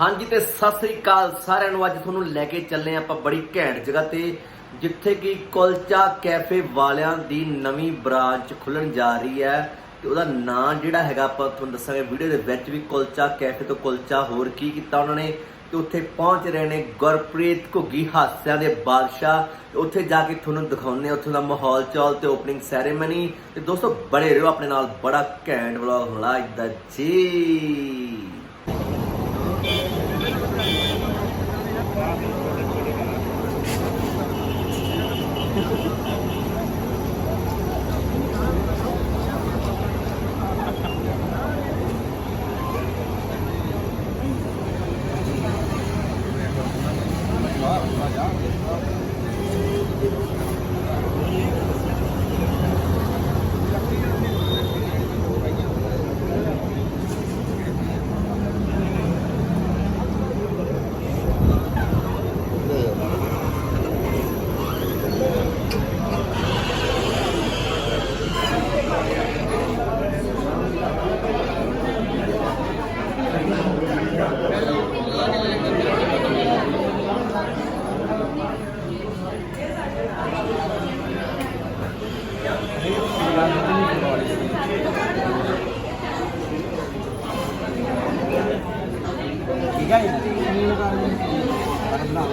ਹਾਂਜੀ, ਤੇ ਸਤਿ ਸ੍ਰੀ ਅਕਾਲ ਸਾਰਿਆਂ ਨੂੰ। ਅੱਜ ਤੁਹਾਨੂੰ ਲੈ ਕੇ ਚੱਲੇ ਆਪਾਂ ਬੜੀ ਘੈਂਟ ਜਗ੍ਹਾ ਤੇ, ਜਿੱਥੇ ਕਿ ਕੁਲਚਾ ਕੈਫੇ ਵਾਲਿਆਂ ਦੀ ਨਵੀਂ ਬ੍ਰਾਂਚ ਖੁੱਲਣ ਜਾ ਰਹੀ ਹੈ। ਤੇ ਉਹਦਾ ਨਾਂ ਜਿਹੜਾ ਹੈਗਾ ਆਪਾਂ ਤੁਹਾਨੂੰ ਦੱਸਾਂਗੇ, ਵੀਡੀਓ ਦੇ ਵਿੱਚ ਵੀ ਕੁਲਚਾ ਕੈਫੇ ਤੋਂ ਕੁਲਚਾ ਹੋਰ ਕੀ ਕੀਤਾ ਉਹਨਾਂ ਨੇ। ਤੇ ਉੱਥੇ ਪਹੁੰਚ ਰਹੇ ਨੇ ਗੁਰਪ੍ਰੀਤ ਘੁੱਗੀ, ਹਾਸਿਆਂ ਦੇ ਬਾਦਸ਼ਾਹ। ਉੱਥੇ ਜਾ ਕੇ ਤੁਹਾਨੂੰ ਦਿਖਾਉਂਦੇ ਹਾਂ ਉੱਥੋਂ ਦਾ ਮਾਹੌਲ ਚੌਲ ਤੇ ਓਪਨਿੰਗ ਸੈਰੇਮਨੀ ਤੇ ਦੋਸਤੋ ਬੜੇ ਰਹੋ ਆਪਣੇ ਨਾਲ ਬੜਾ ਘੈਂਟ ਵਲੌਗ ਹੋਣਾ ਇਦਾਂ ਜੀ। ਠੀਕ ਹੈ ਬਣਾ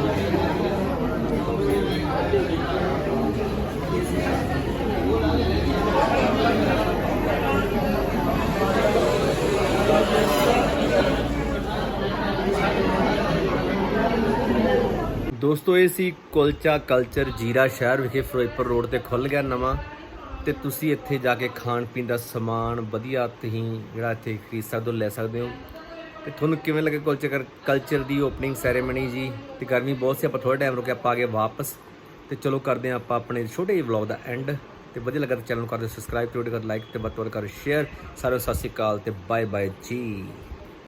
ਦੋਸਤੋ, ਇਹ ਸੀ ਕੁਲਚਾ ਕਲਚਰ ਜੀਰਾ ਸ਼ਹਿਰ ਵਿਖੇ ਫਿਰੋਜ਼ਪੁਰ ਰੋਡ ਤੇ ਖੁੱਲ ਗਿਆ ਨਵਾਂ। ਤੇ ਤੁਸੀਂ ਇੱਥੇ ਜਾ ਕੇ ਖਾਣ ਪੀਣ ਦਾ ਸਮਾਨ ਵਧੀਆ ਤੁਸੀਂ ਜਿਹੜਾ ਇੱਥੇ ਖਰੀਦ ਸਕਦੇ ਹੋ, ਲੈ ਸਕਦੇ ਹੋ। ਤੇ ਤੁਹਾਨੂੰ ਕਿਵੇਂ ਲੱਗੇ ਕੁਲਚਰ ਕਲਚਰ ਦੀ ਓਪਨਿੰਗ ਸੈਰੇਮਨੀ ਜੀ? ਤੇ ਗਰਮੀ ਬਹੁਤ ਸੀ, ਆਪਾਂ ਥੋੜਾ ਟਾਈਮ ਰੁਕੇ, ਆਪਾਂ ਆ ਗਏ ਵਾਪਸ। ਤੇ ਚਲੋ ਕਰਦੇ ਹਾਂ ਆਪਾਂ ਆਪਣੇ ਛੋਟੇ ਜਿਹੇ ਵਲੌਗ ਦਾ ਐਂਡ ਤੇ ਵਧੀਆ ਲੱਗਾ ਤਾਂ ਚੈਨਲ ਨੂੰ ਕਰ ਦਿਓ ਸਬਸਕ੍ਰਾਈਬ ਤੇ ਕਰ ਲਾਈਕ ਤੇ ਵੱਧ ਤੋਂ ਵੱਧ ਕਰੋ ਸ਼ੇਅਰ ਸਾਰਿਆਂ ਨੂੰ ਸਤਿ ਸ਼੍ਰੀ ਅਕਾਲ ਤੇ ਬਾਏ ਬਾਏ ਜੀ।